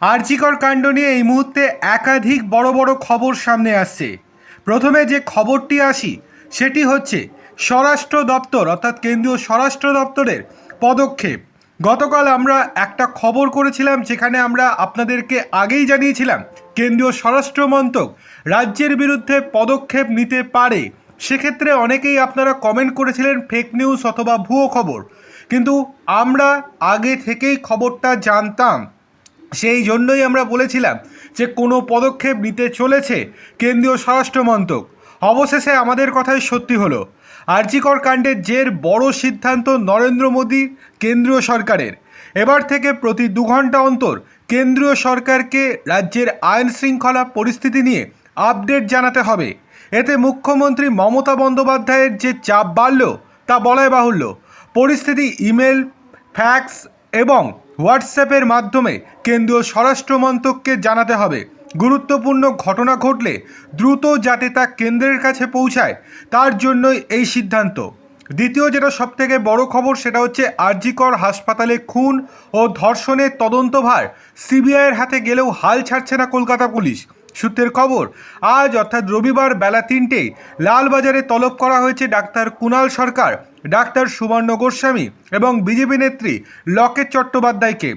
আরজিকর কাণ্ড নিয়ে এই মুহূর্তে একাধিক বড় বড় খবর সামনে আসছে। প্রথমে যে খবরটি আসি, সেটি হচ্ছে স্বরাষ্ট্র দপ্তর, অর্থাৎ কেন্দ্রীয় স্বরাষ্ট্র দপ্তরের পদক্ষেপ। গতকাল আমরা একটা খবর করেছিলাম, যেখানে আমরা আপনাদেরকে আগেই জানিয়েছিলাম, কেন্দ্রীয় স্বরাষ্ট্র মন্ত্রক রাজ্যের বিরুদ্ধে পদক্ষেপ নিতে পারে। সেক্ষেত্রে অনেকেই আপনারা কমেন্ট করেছিলেন ফেক নিউজ অথবা ভুয়ো খবর। কিন্তু আমরা আগে থেকেই খবরটা জানতাম। সেই জন্যই আমরা বলেছিলাম যে কোনো পদক্ষেপ নিতে চলেছে কেন্দ্রীয় স্বরাষ্ট্র মন্ত্রক। অবশেষে আমাদের কথাই সত্যি হলো। আরজিকর কাণ্ডের জের বড় সিদ্ধান্ত নরেন্দ্র মোদী কেন্দ্রীয় সরকারের। এবার থেকে প্রতি দু ঘণ্টা অন্তর কেন্দ্রীয় সরকারকে রাজ্যের আইন শৃঙ্খলা পরিস্থিতি নিয়ে আপডেট জানাতে হবে। এতে মুখ্যমন্ত্রী মমতা বন্দ্যোপাধ্যায়ের যে চাপ বাড়ল তা বলাই বাহুল্য। পরিস্থিতি ইমেল, ফ্যাক্স এবং হোয়াটসঅ্যাপের মাধ্যমে কেন্দ্রীয় স্বরাষ্ট্রমন্ত্রককে জানাতে হবে। গুরুত্বপূর্ণ ঘটনা ঘটলে দ্রুত যাতে তা কেন্দ্রের কাছে পৌঁছায়, তার জন্যই এই সিদ্ধান্ত। দ্বিতীয় যেটা সবথেকে বড় খবর সেটা হচ্ছে আরজিকর হাসপাতালে খুন ও ধর্ষণের তদন্তভার সিবিআইয়ের হাতে গেলেও হাল ছাড়ছে না কলকাতা পুলিশ। সূত্রের খবর, আজ অর্থাৎ রবিবার বেলা তিনটে লালবাজারে তলব করা হয়েছে ডাক্তার কুণাল সরকার, ডাক্তার সুবর্ণ গোস্বামী এবং বিজেপি নেত্রী লকেট চট্টোপাধ্যায়কে।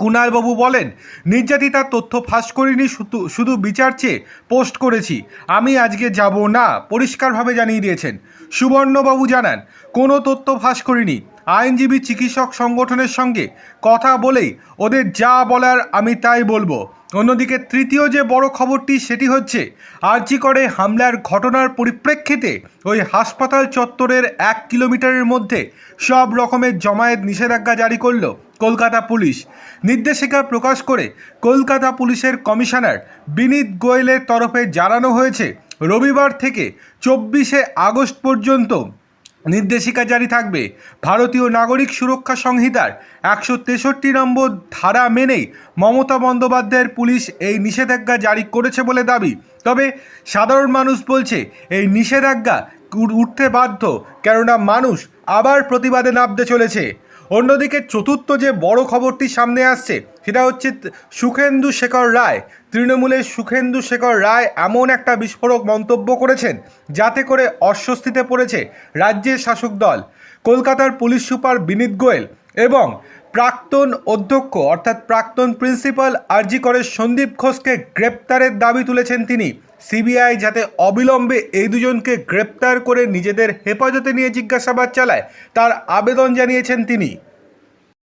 কুণালবাবু বলেন নির্যাতিতার তথ্য ফাঁস করিনি, শুধু শুধু বিচার চেয়ে পোস্ট করেছি। আমি আজকে যাব না, পরিষ্কারভাবে জানিয়ে দিয়েছেন। সুবর্ণবাবু জানান, কোনো তথ্য ফাঁস করিনি। আইনজীবী চিকিৎসক সংগঠনের সঙ্গে কথা বলেই ওদের যা বলার আমি তাই বলব। অন্যদিকে তৃতীয় যে বড় খবরটি, সেটি হচ্ছে, আর্জি করে হামলার ঘটনার পরিপ্রেক্ষিতে ওই হাসপাতাল চত্বরের এক কিলোমিটারের মধ্যে সব রকমের জমায়েত নিষেধাজ্ঞা জারি করল কলকাতা পুলিশ। নির্দেশিকা প্রকাশ করে কলকাতা পুলিশের কমিশনার বিনীত গোয়েলের তরফে জানানো হয়েছে, রবিবার থেকে চব্বিশে আগস্ট পর্যন্ত নির্দেশিকা জারি থাকবে। ভারতীয় নাগরিক সুরক্ষা সংহিতার একশো তেষট্টি নম্বর ধারা মেনেই মমতা বন্দ্যোপাধ্যায়ের পুলিশ এই নিষেধাজ্ঞা জারি করেছে বলে দাবি। তবে সাধারণ মানুষ বলছে, এই নিষেধাজ্ঞা উঠতে বাধ্য, কেননা মানুষ আবার প্রতিবাদে নামতে চলেছে। অন্যদিকে চতুর্থ যে বড় খবরটি সামনে আসছে, সেটা হচ্ছে সুখেন্দু শেখর রায়। তৃণমূলের সুখেন্দু শেখর রায় এমন একটা বিস্ফোরক মন্তব্য করেছেন, যাতে করে অস্বস্তিতে পড়েছে রাজ্যের শাসক দল। কলকাতার পুলিশ সুপার বিনীত গোয়েল এবং প্রাক্তন অধ্যক্ষ অর্থাৎ প্রাক্তন প্রিন্সিপাল আরজি করে সন্দীপ ঘোষকে গ্রেপ্তারের দাবি তুলেছেন তিনি। সিবিআই যাতে অবিলম্বে এই দুজনকে গ্রেপ্তার করে নিজেদের হেফাজতে নিয়ে জিজ্ঞাসাবাদ চালায়, তার আবেদন জানিয়েছেন তিনি।